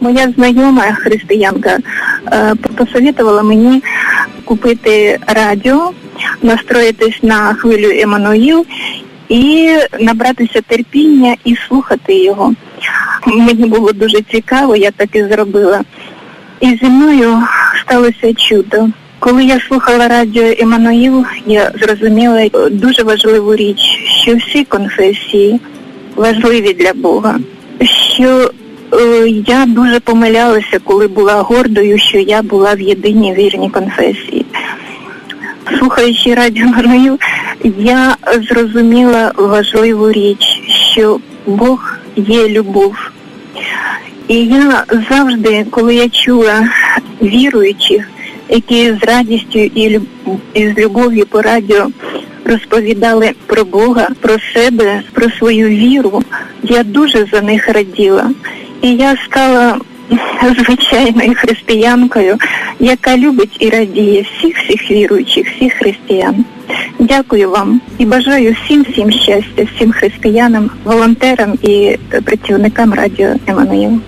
Моя знайома християнка е, посоветувала мені купити радіо, настроїтись на хвилю Еммануїл і набратися терпіння і слухати його. Мені було дуже цікаво, я так і зробила. І зі мною сталося чудо. Коли я слухала радіо Еммануїл, я зрозуміла дуже важливу річ, що всі конфесії важливі для Бога. Що е, я дуже помилялася, коли була гордою, що я була в єдиній вірній конфесії. Слухаючи радіо я зрозуміла важливу річ, що Бог є любов. І я завжди, коли я чула віруючих, які з радістю і з любов'ю по радіо розповідали про Бога, про себе, про свою віру, я дуже за них раділа. І я стала звичайною християнкою, яка любить і радіє всіх всіх віруючих, всіх християн. Дякую вам і бажаю всім всім щастя, всім християнам, волонтерам і працівникам радіо Еммануїл.